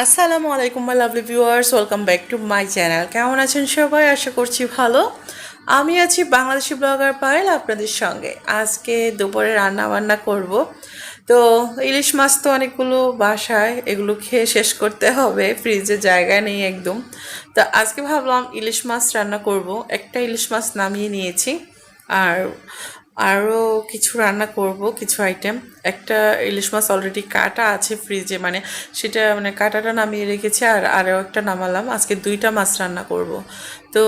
আসসালামু আলাইকুম my lovely viewers welcome back to my channel কেমন আছেন সবাই? আশা করছি ভালো। আমি আছি বাংলাদেশি ব্লগার পায়েল আপনাদের সঙ্গে। আজকে দুপুরে রান্না বান্না করব। তো ইলিশ মাছ তো অনেকগুলো বাসায়, এগুলো খেয়ে শেষ করতে হবে। ফ্রিজে জায়গা নেই একদম। তো আজকে ভাবলাম ইলিশ মাছ রান্না করব। একটা ইলিশ মাছ নামিয়ে নিয়েছি। আর আরও কিছু রান্না করব, কিছু আইটেম একটা ইলিশ মাছ অলরেডি কাটা আছে ফ্রিজে মানে সেটা মানে কাটাটা নামিয়ে রেখেছি আর আরও একটা নামালাম। আজকে দুইটা মাছ রান্না করব। তো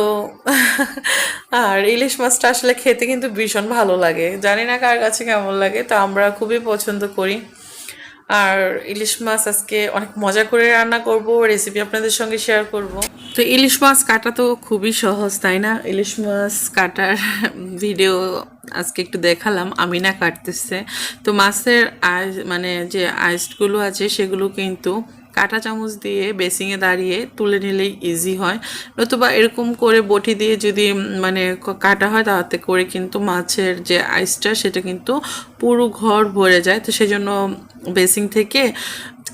আর ইলিশ মাছটা আসলে খেতে কিন্তু ভীষণ ভালো লাগে। জানি না কার কাছে কেমন লাগে, তো আমরা খুবই পছন্দ করি। আর ইলিশ মাছ আজকে অনেক মজা করে রান্না করব রেসিপি আপনাদের সঙ্গে শেয়ার করব। তো ইলিশ মাছ কাটা তো খুবই সহজ, তাই না? ইলিশ মাছ কাটার ভিডিও আজকে একটু দেখালাম আমি না কাটতেছে। তো মাছের আইস মানে যে আইসগুলো আছে সেগুলো কিন্তু কাটা চামচ দিয়ে বেসিংয়ে দাঁড়িয়ে তুলে নিলেই ইজি হয়। নতুবা এরকম করে বটি দিয়ে যদি মানে কাটা হয় তাতে করে কিন্তু মাছের যে আইসটা সেটা কিন্তু পুরো ঘর ভরে যায়। তো সেজন্য বেসিং থেকে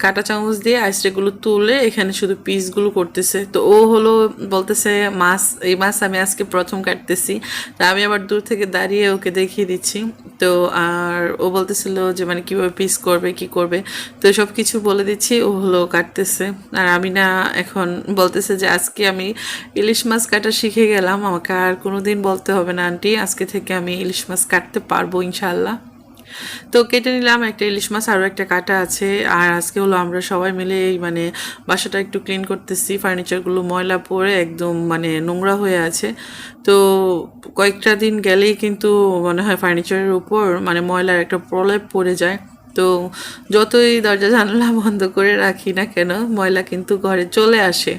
কাঁটা চামচ দিয়ে আইসটাগুলো তুলে এখানে শুধু পিসগুলো করতেছে। তো ও হলো বলতেছে, মাছ, এই মাছ আমি আজকে প্রথম কাটতেছি। তা আমি আবার দূর থেকে দাঁড়িয়ে ওকে দেখিয়ে দিচ্ছি। তো আর ও বলতেছিল যে মানে কীভাবে পিস করবে, কি করবে? তো সব কিছু বলে দিচ্ছি, ও হলো কাটতেছে। আর আমি না এখন বলতেছে যে, আজকে আমি ইলিশ মাছ কাটা শিখে গেলাম, আমাকে আর কোনো দিন বলতে হবে না, আন্টি। আজকে থেকে আমি ইলিশ মাছ কাটতে পারব ইনশাল্লাহ তো কেটে নিলাম, একটা ইলিশ মাছ আরও একটা কাটা আছে। আর আজকে হলো আমরা সবাই মিলে এই মানে বাসাটা একটু ক্লিন করতেছি। ফার্নিচারগুলো ময়লা পরে একদম মানে নোংরা হয়ে আছে। তো কয়েকটা দিন গেলেই কিন্তু মনে হয় ফার্নিচারের উপর মানে ময়লার একটা প্রলেপ পড়ে যায়। তো যতই দরজা জানালা বন্ধ করে রাখি না কেন, ময়লা কিন্তু ঘরে চলে আসে।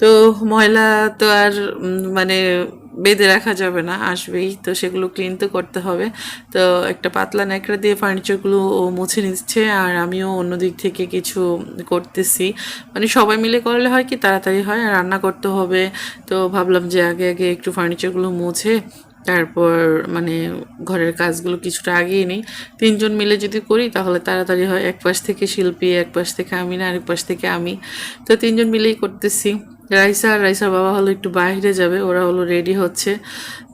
তো ময়লা তো আর মানে বেঁধে রাখা যাবে না, আসবেই। তো সেগুলো ক্লিন তো করতে হবে। তো একটা পাতলা ন্যাকড়া দিয়ে ফার্নিচারগুলো ও মুছে নিচ্ছে আর আমিও অন্য দিক থেকে কিছু করতেছি। মানে সবাই মিলে করলে হয় কি, তাড়াতাড়ি হয় আর রান্না করতে হবে। তো ভাবলাম যে আগে আগে একটু ফার্নিচারগুলো মুছে, তারপর মানে ঘরের কাজগুলো কিছুটা আগিয়ে নিই। তিনজন মিলে যদি করি, তাহলে তাড়াতাড়ি হয়। এক পাশ থেকে শিল্পী, এক পাশ থেকে আমি না, আরেক পাশ থেকে আমি। তো তিনজন মিলেই করতেছি। রাইসা আর রাইসার বাবা হলো একটু বাইরে যাবে, ওরা হলো রেডি হচ্ছে।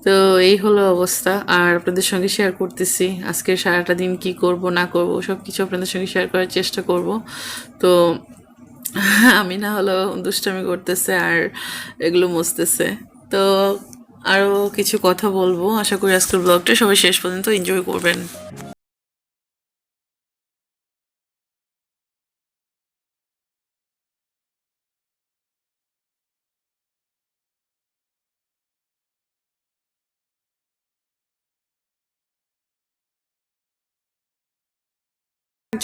তো এই হলো অবস্থা। আর আপনাদের সঙ্গে শেয়ার করতেছি, আজকে সারাটা দিন কি করব, না করব সব কিছু আপনাদের সঙ্গে শেয়ার করার চেষ্টা করব। তো আমি না হলো দুষ্টামি করতেছে আর এগুলো মুছতেছে। তো আরও কিছু কথা বলব। আশা করি আজকের ব্লগটা সবাই শেষ পর্যন্ত এনজয় করবেন।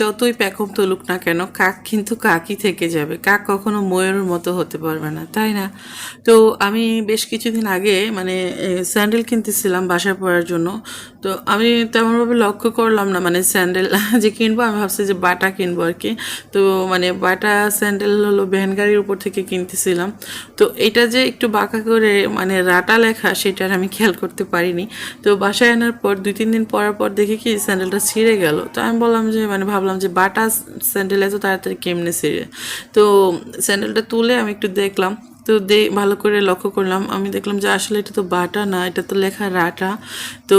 যতই প্যাকম তুলুক না কেন, কাক কিন্তু কাকই থেকে যাবে। কাক কখনো ময়ূরের মতো হতে পারবে না, তাই না? তো আমি বেশ কিছুদিন আগে মানে স্যান্ডেল কিনতেছিলাম বাসায় পরার জন্য। তো আমি তেমনভাবে লক্ষ্য করলাম না মানে স্যান্ডেল যে কিনবো, আমি ভাবছি যে বাটা কিনবো আর কি। তো মানে বাটা স্যান্ডেল হলো ভ্যান গাড়ির উপর থেকে কিনতেছিলাম। তো এটা যে একটু বাঁকা করে মানে রাটা লেখা, সেটার আমি খেয়াল করতে পারিনি। তো বাসায় আনার পর, দুই, তিন দিন পরার পর দেখি কি স্যান্ডেলটা ছিঁড়ে গেল। তো আমি বললাম যে মানে ভাবলাম যে বাটা স্যান্ডেল এত তাড়াতাড়ি কেমনে ছিঁড়ে? তো স্যান্ডেলটা তুলে আমি একটু দেখলাম। তো দে, ভালো করে লক্ষ্য করলাম। আমি দেখলাম যে আসলে এটা তো বাটা না, এটা তো লেখা রাটা। তো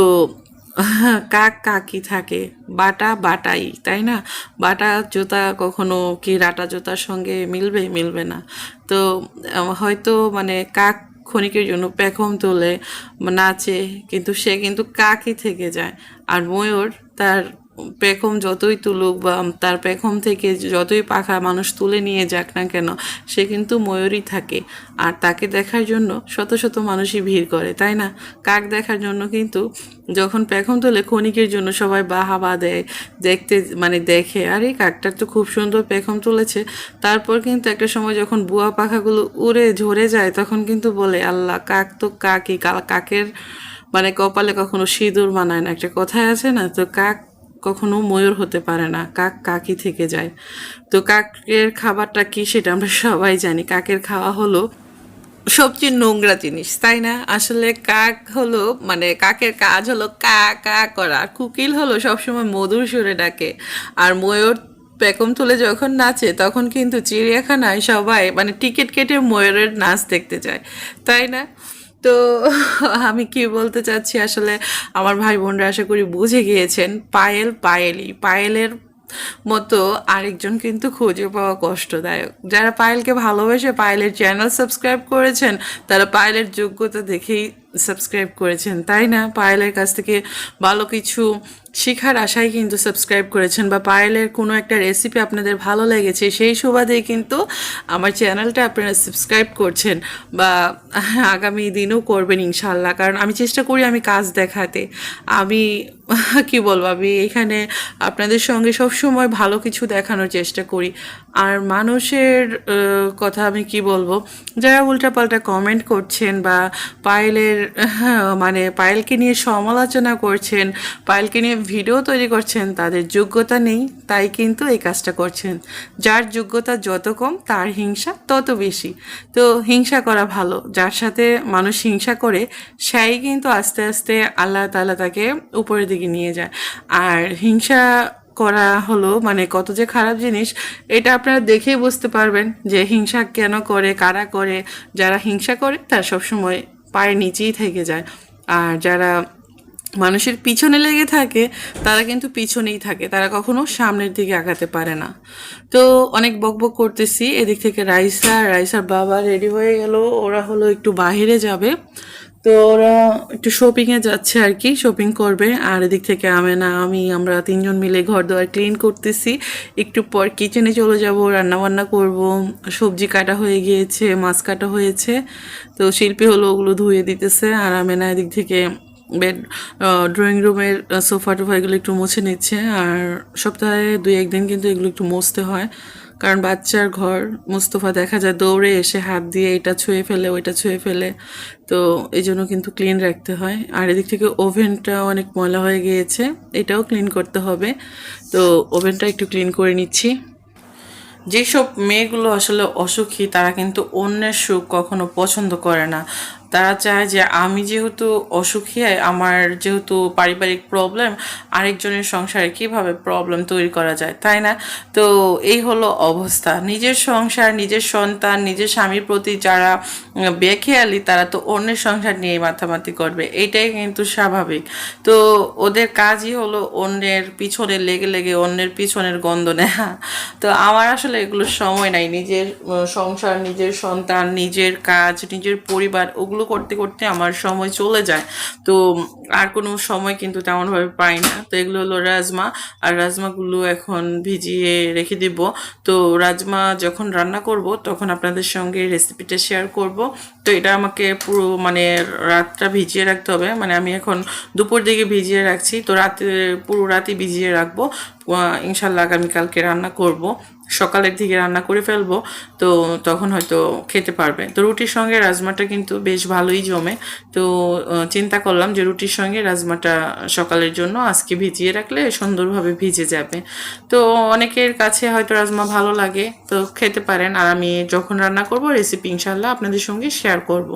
কাক কাকি থাকে? বাটা বাটাই, তাই না? বাটা জুতা কখনো কি রাটা জুতার সঙ্গে মিলবে? মিলবে না। তো হয়তো মানে কাক ক্ষণিকের জন্য পেখম তোলে, নাচে, কিন্তু সে কিন্তু কাকই থেকে যায়। আর ময়ূর তার পেখম যতই তুলুক বা তার পেখম থেকে যতই পাখা মানুষ তুলে নিয়ে যাক না কেন, সে কিন্তু ময়ূরই থাকে। আর তাকে দেখার জন্য শত শত মানুষই ভিড় করে, তাই না? কাক দেখার জন্য কিন্তু যখন পেখম তোলে, ক্ষণিকের জন্য সবাই বাহাবা দেয়, দেখতে মানে দেখে, আর কাকটার তো খুব সুন্দর পেখম তুলেছে। তারপর কিন্তু একটা সময় যখন বুয়া পাখাগুলো উড়ে ঝরে যায়, তখন কিন্তু বলে, আল্লাহ, কাক তো কাকই কাকের মানে কপালে কখনো সিঁদুর মানায় না। একটা কথায় আছে না, তো কাক কখনো ময়ূর হতে পারে না, কাক কাকই থেকে যায়। তো কাকের খাবারটা কি সেটা আমরা সবাই জানি। কাকের খাওয়া হলো সবচেয়ে নোংরা জিনিস, তাই না? আসলে কাক হলো মানে কাকের কাজ হলো কা কা করা। কুকিল হলো সবসময় মধুর সুরে ডাকে। আর ময়ূর পেকম তুলে যখন নাচে, তখন কিন্তু চিড়িয়াখানায় সবাই মানে টিকিট কেটে ময়ূরের নাচ দেখতে যায়। তাই না? তো আমি কি বলতে চাচ্ছি? আসলে আমার ভাই বোনরা আশা করি বুঝে গিয়েছেন, পায়েল পায়েলই। পায়েলের মতো আরেকজন কিন্তু খুঁজে পাওয়া কষ্টদায়ক। যারা পায়েলকে ভালোবেসে পায়েলের চ্যানেল সাবস্ক্রাইব করেছেন, তারা পায়েলের যোগ্যতা দেখেই সাবস্ক্রাইব করেছেন, তাই না? পায়েলের কাছ থেকে ভালো কিছু শেখার আশায় কিন্তু সাবস্ক্রাইব করেছেন বা পায়েলের কোনো একটা রেসিপি আপনাদের ভালো লেগেছে, সেই সুবাদেই কিন্তু আমার চ্যানেলটা আপনারা সাবস্ক্রাইব করছেন বা আগামী দিনও করবেন ইনশাল্লাহ কারণ আমি চেষ্টা করি আমি কাজ দেখাতে। আমি, কি বলব, আমি এখানে আপনাদের সঙ্গে সবসময় ভালো কিছু দেখানোর চেষ্টা করি। আর মানুষের কথা আমি কি বলব, যারা উল্টাপাল্টা কমেন্ট করছেন বা পায়েলের মানে পায়েলকে নিয়ে সমালোচনা করছেন, পায়েলকে নিয়ে ভিডিও তৈরি করছেন, তাদের যোগ্যতা নেই, তাই কিন্তু এই কাজটা করছেন। যার যোগ্যতা যত কম, তার হিংসা তত বেশি। তো হিংসা করা ভালো, যার সাথে মানুষ হিংসা করে, সেই কিন্তু আস্তে আস্তে আল্লাহ তাআলা তাকে উপরের দিকে নিয়ে যায়। আর হিংসা করা হলো মানে কত যে খারাপ জিনিস, এটা আপনারা দেখেই বুঝতে পারবেন যে হিংসা কেন করে, কারা করে, যারা হিংসা করে, তারা সবসময় পায়ের নিচেই থেকে যায়। আর যারা মানুষের পিছনে লেগে থাকে, তারা কিন্তু পিছনেই থাকে। তারা কখনো সামনের দিকে আগাতে পারে না। তো অনেক বকবক করতেছি। এদিক থেকে রাইসা, রাইসার বাবা রেডি হয়ে গেল। ওরা হলো একটু বাহিরে যাবে। তো ওরা একটু শপিংয়ে যাচ্ছে আর কি শপিং করবে। আর এদিক থেকে আমেনা, আমি, আমরা তিনজন মিলে ঘর দোয়ার ক্লিন করতেছি। একটু পর কিচেনে চলে যাব রান্না বান্না করব। সবজি কাটা হয়ে গিয়েছে, মাছ কাটা হয়েছে। তো শিল্পী হলো, ওগুলো ধুয়ে দিতেছে। আর আমেনা এদিক থেকে বেড ড্রয়িং রুমের সোফা টোফা এগুলো একটু মুছে নিচ্ছে। আর সপ্তাহে দুই একদিন কিন্তু এগুলো একটু মুছতে হয়। কারণ বাচ্চার ঘর মুস্তফা দেখা যায় দৌড়ে এসে হাত দিয়ে এটা ছুঁয়ে ফেলে, ওইটা ছুঁয়ে ফেলে। তো এই জন্য কিন্তু ক্লিন রাখতে হয়। আর এদিক থেকে ওভেনটা অনেক ময়লা হয়ে গিয়েছে, এটাও ক্লিন করতে হবে। তো ওভেনটা একটু ক্লিন করে নিচ্ছি। যেসব মেয়েগুলো আসলে অসুখী, তারা কিন্তু অন্যের সুখ কখনো পছন্দ করে না। তারা চায় যে আমি যেহেতু অসুখী, আমার যেহেতু পারিবারিক প্রবলেম, আরেকজনের সংসারে কীভাবে প্রবলেম তৈরি করা যায়, তাই না? তো এই হলো অবস্থা। নিজের সংসার, নিজের সন্তান, নিজের স্বামীর প্রতি যারা বেখেয়ালি, তারা তো অন্যের সংসার নিয়ে মাথামাতি করবে। এটাই কিন্তু স্বাভাবিক। তো ওদের কাজই হলো অন্যের পিছনে লেগে লেগে, অন্যের পিছনের গন্ধ নেওয়া তো আমার আসলে এগুলো সময় নাই। নিজের সংসার, নিজের সন্তান, নিজের কাজ, নিজের পরিবার, ওগুলো করতে করতে আমার সময় চলে যায়। তো আর কোনো সময় কিন্তু তেমনভাবে পাই না। তো এগুলো হলো রাজমা। আর রাজমাগুলো এখন ভিজিয়ে রেখে দিব। তো রাজমা যখন রান্না করব, তখন আপনাদের সঙ্গে রেসিপিটা শেয়ার করব। তো এটা আমাকে পুরো মানে রাতটা ভিজিয়ে রাখতে হবে। মানে আমি এখন দুপুর দিকে ভিজিয়ে রাখছি। তো রাতে, পুরো রাতই ভিজিয়ে রাখব। ইনশাল্লাহ আগামীকালকে রান্না করব। সকালের দিকে রান্না করে ফেলব, তো তখন হয়তো খেতে পারবে। তো রুটির সঙ্গে রাজমাটা কিন্তু বেশ ভালোই জমে। তো চিন্তা করলাম যে রুটির সঙ্গে রাজমাটা সকালের জন্য আজকে ভিজিয়ে রাখলে সুন্দরভাবে ভিজে যাবে। তো অনেকের কাছে হয়তো রাজমা ভালো লাগে, তো খেতে পারেন। আর আমি যখন রান্না করব রেসিপি ইনশাল্লাহ আপনাদের সঙ্গে শেয়ার করব।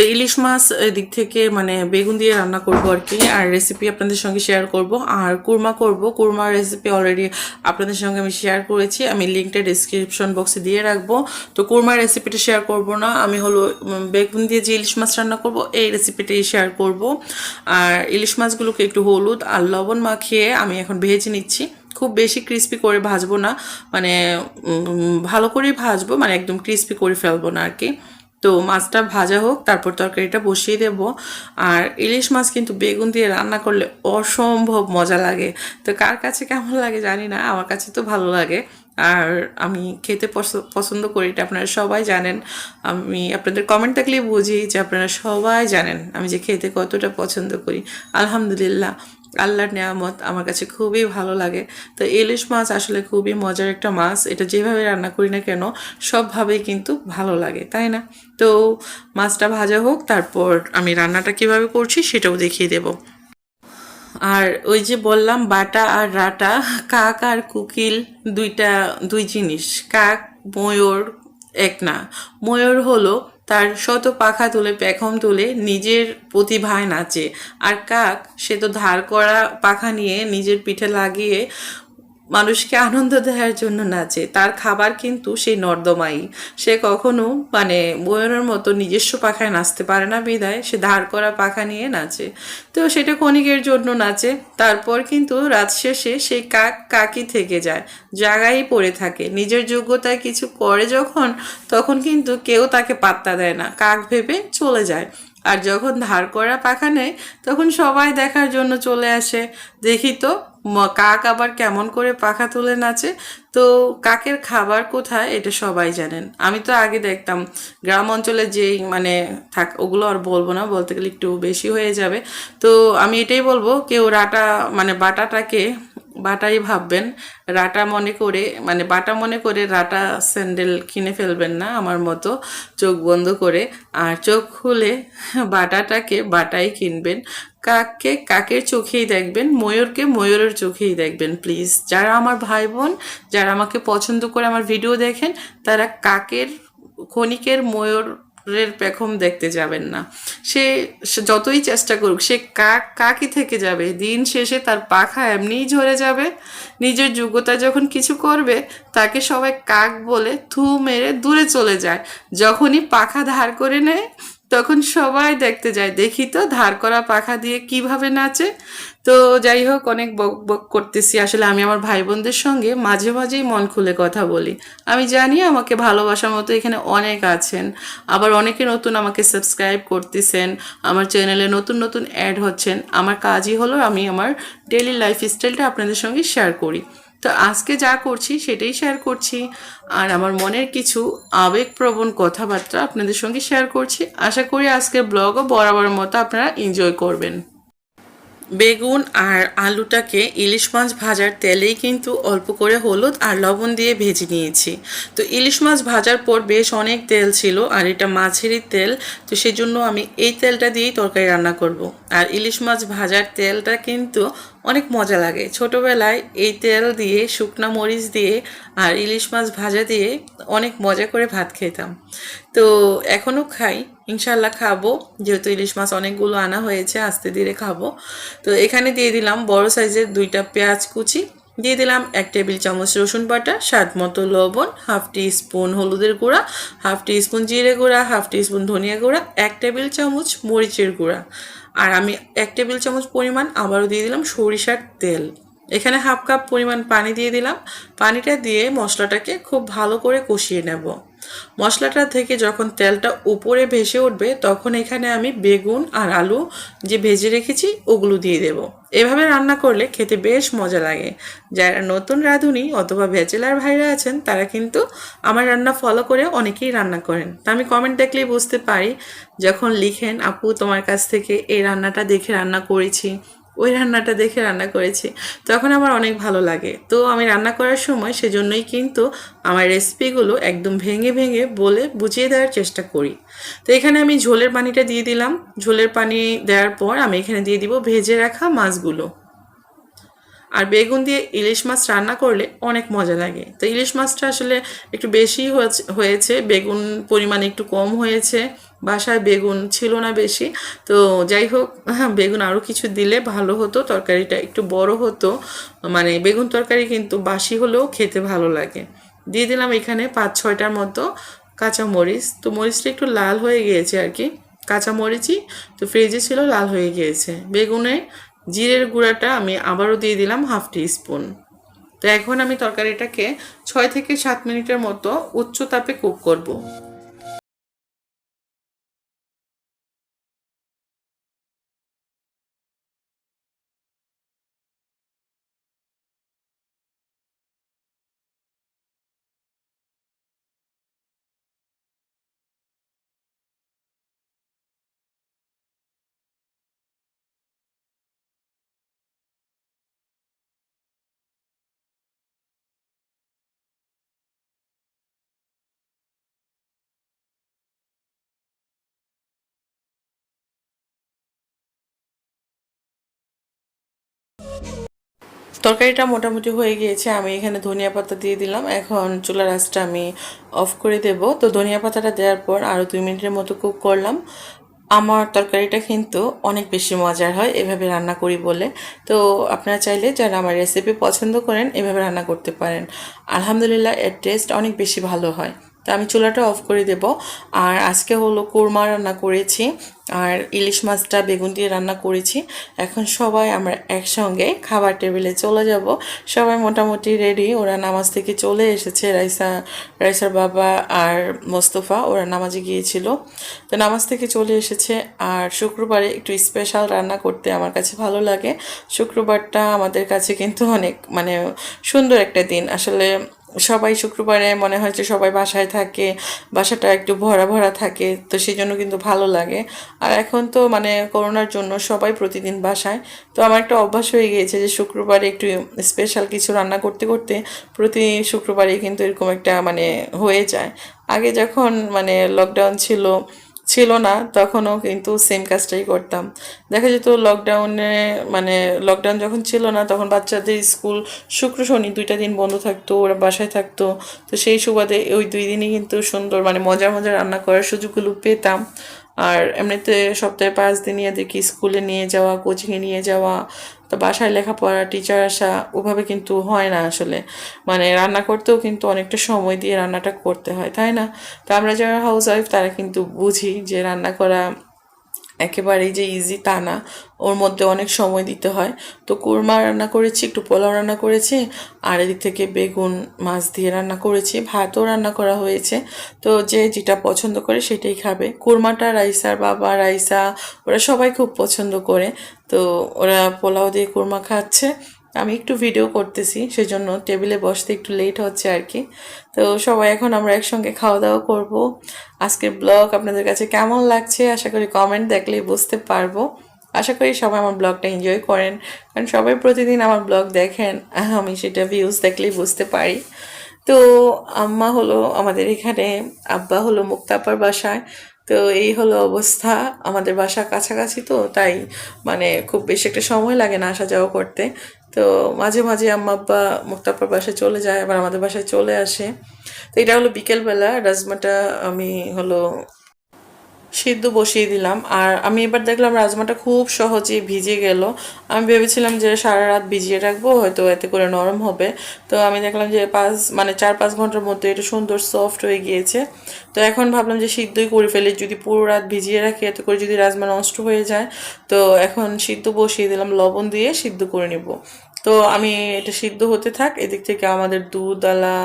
তো ইলিশ মাছ এদিক থেকে মানে বেগুন দিয়ে রান্না করব আর কি, আর রেসিপি আপনাদের সঙ্গে শেয়ার করব। আর কুরমা করব। কুরমার রেসিপি অলরেডি আপনাদের সঙ্গে আমি শেয়ার করেছি, আমি লিঙ্কটা ডিসক্রিপশন বক্সে দিয়ে রাখব। তো কুরমার রেসিপিটা শেয়ার করব না, আমি হলো বেগুন দিয়ে যে ইলিশ মাছ রান্না করব, এই রেসিপিটাই শেয়ার করব। আর ইলিশ মাছগুলোকে একটু হলুদ আর লবণ মাখিয়ে আমি এখন ভেজে নিচ্ছি। খুব বেশি ক্রিস্পি করে ভাজবো না মানে ভালো করেই ভাজবো মানে একদম ক্রিস্পি করে ফেলব না আর কি। তো মাছটা ভাজা হোক, তারপর তরকারিটা বসিয়ে দেব। আর ইলিশ মাছ কিন্তু বেগুন দিয়ে রান্না করলে অসম্ভব মজা লাগে। তো কার কাছে কেমন লাগে জানি না, আমার কাছে তো ভালো লাগে। আর আমি খেতে পছ- পছন্দ করি এটা, আপনারা সবাই জানেন। আমি আপনাদের কমেন্ট থাকলেই বুঝি যে আপনারা সবাই জানেন আমি যে খেতে কতটা পছন্দ করি। আলহামদুলিল্লাহ। আল্লাহর নেয়ামত আমার কাছে খুবই ভালো লাগে। তো ইলিশ মাছ আসলে খুবই মজার একটা মাছ। এটা যেভাবে রান্না করি না কেন, সবভাবেই কিন্তু ভালো লাগে, তাই না? তো মাছটা ভাজা হোক, তারপর আমি রান্নাটা কীভাবে করছি সেটাও দেখিয়ে দেবো। আর ওই যে বললাম, বাটা আর রাটা, কাক আর কুকিল দুইটা, দুই জিনিস। কাক, ময়ূর, এক না। ময়ূর হলো তার শত পাখা তুলে, পেখম তুলে নিজের প্রতিভায় নাচে। আর কাক, সে তো ধার করা পাখা নিয়ে নিজের পিঠে লাগিয়ে মানুষকে আনন্দ দেওয়ার জন্য নাচে তার খাবার কিন্তু সেই নর্দমাই। সে কখনো মানে বয়নের মতো নিজস্ব পাখায় নাচতে পারে না বিদায়, সে ধার করা পাখা নিয়ে নাচে। তো সেটা ক্ষণিকের জন্য নাচে, তারপর কিন্তু রাত শেষে সেই কাক কাকি থেকে যায় জায়গায় পড়ে থাকে। নিজের যোগ্যতায় কিছু করে যখন, তখন কিন্তু কেউ তাকে পাত্তা দেয় না, কাক ভেবে চলে যায়। আর যখন ধার করা পাখা নেয়, তখন সবাই দেখার জন্য চলে আসে। দেখি তো কাক আবার কেমন করে পাখা তুলে নাচে? তো কাকের খাবার কোথায় এটা সবাই জানেন। আমি তো আগে দেখতাম, গ্রাম অঞ্চলে যেই মানে থাক, ওগুলো আর বলব না, বলতে গেলে একটু বেশি হয়ে যাবে। তো আমি এটাই বলব, কেউ রাটা মানে বাটাটাকে, বাটাই ভাববেন, রাটা মনে করে মানে বাটা মনে করে রাটা স্যান্ডেল কিনে ফেলবেন না আমার মতো, চোখ বন্ধ করে। আর চোখ খুলে বাটাটাকে বাটাই কিনবেন। কাককে কাকের চোখেই দেখবেন, ময়ূরকে ময়ূরের চোখেই দেখবেন প্লিজ যারা আমার ভাই বোন যারা আমাকে পছন্দ করে আমার ভিডিও দেখেন, তারা কাকের, ক্ষণিকের ময়ূরের পেখম দেখতে যাবেন না। সে যতই চেষ্টা করুক, সে কাক, কাকই থেকে যাবে। দিন শেষে তার পাখা এমনিই ঝরে যাবে। নিজের যোগ্যতা যখন কিছু করবে, তাকে সবাই কাক বলে থু মেরে দূরে চলে যায়। যখনই পাখা ধার করে নেয় তখন সবাই দেখতে যায়। দেখি তো ধার করা পাখা দিয়ে কীভাবে নাচে। তো যাই হোক, অনেক বক বক করতেছি। আসলে আমি আমার ভাই বোনদের সঙ্গে মাঝে মাঝেই মন খুলে কথা বলি। আমি জানি আমাকে ভালোবাসার মতো এখানে অনেক আছেন। আবার অনেকে নতুন আমাকে সাবস্ক্রাইব করতেছেন। আমার চ্যানেলে নতুন নতুন অ্যাড হচ্ছেন। আমার কাজই হলো আমি আমার ডেলি লাইফ স্টাইলটা আপনাদের সঙ্গে শেয়ার করি। তো আজকে যা করছি সেটাই শেয়ার করছি। আর আমার মনের কিছু আবেগপ্রবণ কথাবার্তা আপনাদের সঙ্গে শেয়ার করছি। আশা করি আজকের ব্লগও বরাবর মতো আপনারা এনজয় করবেন। বেগুন আর আলুটাকে ইলিশ মাছ ভাজার তেলেই কিন্তু অল্প করে হলুদ আর লবণ দিয়ে ভেজে নিয়েছি। তো ইলিশ মাছ ভাজার পর বেশ অনেক তেল ছিল আর এটা মাছেরই তেল, তো সেই জন্য আমি এই তেলটা দিয়েই তরকারি রান্না করব। আর ইলিশ মাছ ভাজার তেলটা কিন্তু অনেক মজা লাগে। ছোটোবেলায় এই তেল দিয়ে, শুকনো মরিচ দিয়ে আর ইলিশ মাছ ভাজা দিয়ে অনেক মজা করে ভাত খেতাম। তো এখনও খাই ইনশাল্লাহ খাব। যেহেতু ইলিশ মাছ অনেকগুলো আনা হয়েছে, আস্তে ধীরে খাব। তো এখানে দিয়ে দিলাম বড় সাইজের দুইটা পেঁয়াজ কুচি, দিয়ে দিলাম এক টেবিল চামচ রসুন বাটা, স্বাদ মতো লবণ, হাফ টি স্পুন হলুদের গুঁড়া, হাফ টি স্পুন জিরে গুঁড়া, হাফ টি স্পুন ধনিয়া গুঁড়া, এক টেবিল চামচ মরিচের গুঁড়া। আর আমি এক টেবিল চামচ পরিমাণ আবারও দিয়ে দিলাম সরিষার তেল। এখানে হাফ কাপ পরিমাণ পানি দিয়ে দিলাম। পানিটা দিয়ে মশলাটাকে খুব ভালো করে কষিয়ে নেব। মশলাটা থেকে যখন তেলটা উপরে ভেসে উঠবে, তখন এখানে আমি বেগুন আর আলু যে ভেজে রেখেছি, ওগুলো দিয়ে দেব। এভাবে রান্না করলে খেতে বেশ মজা লাগে। যারা নতুন রাঁধুনি অথবা ব্যাচেলার ভাইরা আছেন, তারা কিন্তু আমার রান্না ফলো করে অনেকেই রান্না করেন। তা আমি কমেন্ট দেখলেই বুঝতে পারি, যখন লিখেন, আপু, তোমার কাছ থেকে এই রান্নাটা দেখে রান্না করেছি। ওই রান্নাটা দেখে রান্না করেছি। তখন আমার অনেক ভালো লাগে। তো আমি রান্না করার সময় সেজন্যই কিন্তু আমার রেসিপিগুলো একদম ভেঙে ভেঙে বলে বুঝিয়ে দেওয়ার চেষ্টা করি। তো এখানে আমি ঝোলের পানিটা দিয়ে দিলাম। ঝোলের পানি দেওয়ার পর আমি এখানে দিয়ে দিব ভেজে রাখা মাছগুলো। আর বেগুন দিয়ে ইলিশ মাছ রান্না করলে অনেক মজা লাগে। তো ইলিশ মাছটা আসলে একটু বেশি হয়েছে- বেগুন পরিমাণ একটু কম হয়েছে। বাসায় বেগুন ছিল না বেশি। তো যাই হোক হ্যাঁ বেগুন আরও কিছু দিলে ভালো হতো, তরকারিটা একটু বড় হতো। মানে বেগুন তরকারি কিন্তু বাসি হলেও খেতে ভালো লাগে। দিয়ে দিলাম এখানে পাঁচ ছয়টার মতো কাঁচা মরিচ তো মরিচটা একটু লাল হয়ে গিয়েছে আর কি। কাঁচা মরিচই তো ফ্রিজে ছিল, লাল হয়ে গিয়েছে। বেগুনে জিরের গুঁড়াটা আমি আবারও দিয়ে দিলাম হাফ টি স্পুন তো এখন আমি তরকারিটাকে ছয় থেকে সাত মিনিটের মতো উচ্চ তাপে কুক করব। তরকারিটা মোটামুটি হয়ে গিয়েছে, আমি এখানে ধনিয়া পাতা দিয়ে দিলাম। এখন চুলার আঁচটা আমি অফ করে দেব। তো ধনিয়া পাতাটা দেওয়ার পর আরও দুই মিনিটের মতো কুক করলাম। আমার তরকারিটা কিন্তু অনেক বেশি মজার হয় এভাবে রান্না করি বলে। তো আপনারা চাইলে যারা আমার রেসিপি পছন্দ করেন এভাবে রান্না করতে পারেন। আলহামদুলিল্লাহ, এর টেস্ট অনেক বেশি ভালো হয়। তো আমি চুলাটা অফ করে দেব। আর আজকে হলো কোরমা রান্না করেছি, আর ইলিশ মাছটা, বেগুন দিয়ে রান্না করেছি। এখন সবাই আমরা একসঙ্গে খাবার টেবিলে চলে যাব। সবাই মোটামুটি রেডি ওরা নামাজ থেকে চলে এসেছে, রাইসা, রাইসার বাবা আর মোস্তফা, ওরা নামাজে গিয়েছিল। তো নামাজ থেকে চলে এসেছে, আর শুক্রবারে একটু স্পেশাল রান্না করতে আমার কাছে ভালো লাগে। শুক্রবারটা আমাদের কাছে কিন্তু অনেক মানে সুন্দর একটা দিন। আসলে সবাই শুক্রবারে মনে হয় যে সবাই বাসায় থাকে, বাসাটা একটু ভরা ভরা থাকে, তো সেই জন্য কিন্তু ভালো লাগে। আর এখন তো মানে করোনার জন্য সবাই প্রতিদিন বাসায়, তো আমার একটা অভ্যাস হয়ে গিয়েছে যে শুক্রবারে একটু স্পেশাল কিছু রান্না করতে করতে প্রতি শুক্রবারে কিন্তু এরকম একটা মানে হয়ে যায়। আগে যখন মানে লকডাউন ছিল ছিল না, তখনও কিন্তু সেম কাজটাই করতাম। দেখা যেত লকডাউনে মানে লকডাউন যখন ছিল না, তখন বাচ্চাদের স্কুল শুক্র, শনি দুইটা দিন বন্ধ থাকতো, ওরা বাসায় থাকতো। তো সেই সুবাদে ওই দুই দিনই কিন্তু সুন্দর মানে মজার মজার রান্না করার সুযোগগুলো পেতাম। আর এমনিতে সপ্তাহে পাঁচ দিনই এদেরকে স্কুলে নিয়ে যাওয়া, কোচিংয়ে নিয়ে যাওয়া, তো বাসায় লেখাপড়া টিচার আসা, ওভাবে কিন্তু হয় না আসলে। মানে রান্না করতেও কিন্তু অনেকটা সময় দিয়ে রান্নাটা করতে হয়, তাই না? তো আমরা যারা হাউস ওয়াইফ তারা কিন্তু বুঝি যে রান্না করা একেবারেই যে ইজি তা না। ওর মধ্যে অনেক সময় দিতে হয়। তো কোরমা রান্না করেছি, একটু পোলাও রান্না করেছি, আর এদিক থেকে বেগুন, মাছ দিয়ে রান্না করেছি। ভাতও রান্না করা হয়েছে। তো যে যেটা পছন্দ করে সেটাই খাবে। কোরমাটা রাইসার বাবা, রাইসা, ওরা সবাই খুব পছন্দ করে। তো ওরা পোলাও দিয়ে কোরমা খাচ্ছে। আমি একটু ভিডিও করতেছি, সেজন্য টেবিলে বসতে একটু লেট হচ্ছে আর কি। তো সবাই এখন আমরা একসঙ্গে খাওয়া দাওয়া করব। আজকের ব্লগ আপনাদের কাছে কেমন লাগছে? আশা করি কমেন্ট দেখলেই বুঝতে পারব। আশা করি সবাই আমার ব্লগটা এনজয় করেন। কারণ সবাই প্রতিদিন আমার ব্লগ দেখেন আমি সেটা ভিউজ দেখলেই বুঝতে পারি। তো আম্মা হলো আমাদের এখানে, আব্বা হলো মুক্তাপার বাসায়। তো এই হলো অবস্থা। আমাদের বাসা কাছাকাছি তো, তাই মানে খুব বেশি একটা সময় লাগে না আসা যাওয়া করতে। তো মাঝে মাঝে আম্মা আব্বা মুক্তাপার বাসায় চলে যায়, আবার আমাদের বাসায় চলে আসে। তো এটা হলো বিকেলবেলা, রাজমাটা আমি হলো সিদ্ধ বসিয়ে দিলাম। আর আমি এবার দেখলাম রাজমাটা খুব সহজে ভিজে গেল। আমি ভেবেছিলাম যে সারা রাত ভিজিয়ে রাখব, হয়তো এতে করে নরম হবে। তো আমি দেখলাম যে পাঁচ মানে চার পাঁচ ঘণ্টার মধ্যে এটা সুন্দর সফট হয়ে গিয়েছে। তো এখন ভাবলাম যে সিদ্ধই করে ফেলি। যদি পুরো রাত ভিজিয়ে রাখি, এতে করে যদি রাজমা নষ্ট হয়ে যায়, তো এখন সিদ্ধ বসিয়ে দিলাম, লবণ দিয়ে সিদ্ধ করে নিব। তো আমি এটা সিদ্ধ হতে থাক, এদিক থেকে আমাদের দুধ আলা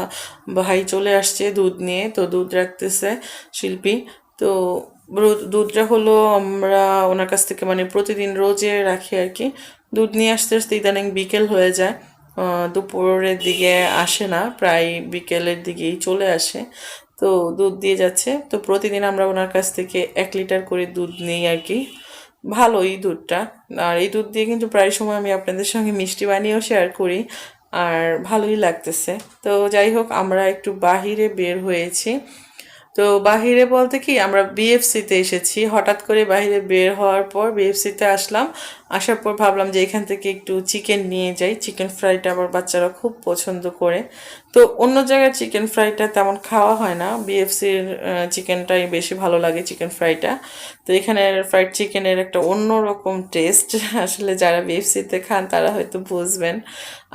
ভাই চলে আসছে দুধ নিয়ে। তো দুধ রাখতেছে শিল্পী। তো দুধটা হলো আমরা ওনার কাছ থেকে মানে প্রতিদিন রোজে রাখি আর কি। দুধ নিয়ে আসতে আসতে ইদানিং বিকেল হয়ে যায়। দুপুরের দিকে আসে না, প্রায় বিকেলের দিকেই চলে আসে। তো দুধ দিয়ে যাচ্ছে। তো প্রতিদিন আমরা ওনার কাছ থেকে এক লিটার করে দুধ নিই আর কি। ভালো এই দুধটা। আর এই দুধ দিয়ে কিন্তু প্রায় সময় আমি আপনাদের সঙ্গে মিষ্টি বানিয়েও শেয়ার করি। আর ভালোই লাগতেছে। তো যাই হোক, আমরা একটু বাহিরে বের হয়েছি। তো বাহিরে বলতে কি, আমরা বিএফসিতে এসেছি। হঠাৎ করে বাহিরে বের হওয়ার পর বিএফসিতে আসলাম। আসার পর ভাবলাম যে এখান থেকে একটু চিকেন নিয়ে যাই। চিকেন ফ্রাইটা আমার বাচ্চারা খুব পছন্দ করে। তো অন্য জায়গায় চিকেন ফ্রাইটা তেমন খাওয়া হয় না। বিএফসির চিকেনটাই বেশি ভালো লাগে চিকেন ফ্রাইটা তো এখানে ফ্রাইড চিকেনের একটা অন্য রকম টেস্ট আসলে যারা বিএফসিতে খান, তারা হয়তো বুঝবেন।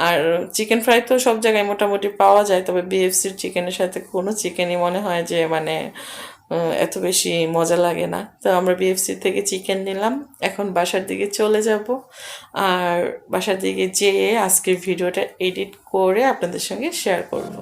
আর চিকেন ফ্রাই তো সব জায়গায় মোটামুটি পাওয়া যায়, তবে বিএফসির চিকেনের সাথে কোনো চিকেনই মনে হয় যে মানে এত বেশি মজা লাগে না। তো আমরা বিএফসি থেকে চিকেন নিলাম। এখন বাসার দিকে চলে যাব। আর বাসার দিকে যেয়ে আজকের ভিডিওটা এডিট করে আপনাদের সঙ্গে শেয়ার করব।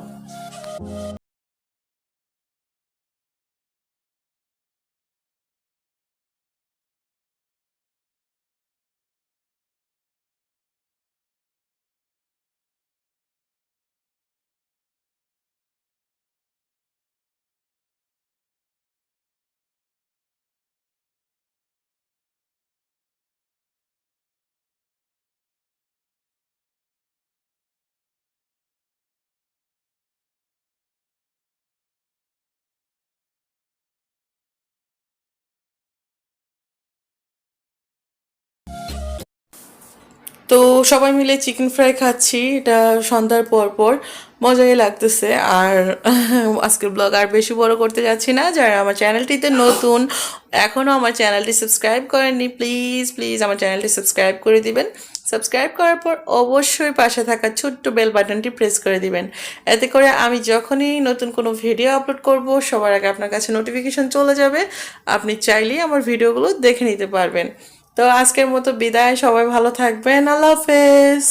তো সবাই মিলে চিকেন ফ্রাই খাচ্ছি, এটা সন্ধ্যার পর পর মজাই লাগতেছে। আর আজকের ব্লগ আর বেশি বড় করতে যাচ্ছি না। যারা আমার চ্যানেলটিতে নতুন এখনও আমার চ্যানেলটি সাবস্ক্রাইব করেননি, প্লিজ প্লিজ আমার চ্যানেলটি সাবস্ক্রাইব করে দিবেন। সাবস্ক্রাইব করার পর অবশ্যই পাশে থাকা ছোট্ট বেল বাটনটি প্রেস করে দিবেন। এতে করে আমি যখনই নতুন কোনো ভিডিও আপলোড করব, সবার আগে আপনার কাছে নোটিফিকেশন চলে যাবে। আপনি চাইলেই আমার ভিডিওগুলো দেখে নিতে পারবেন। তো আজকের মতো বিদায় সবাই ভালো থাকবেন। আল্লাহ হাফেজ।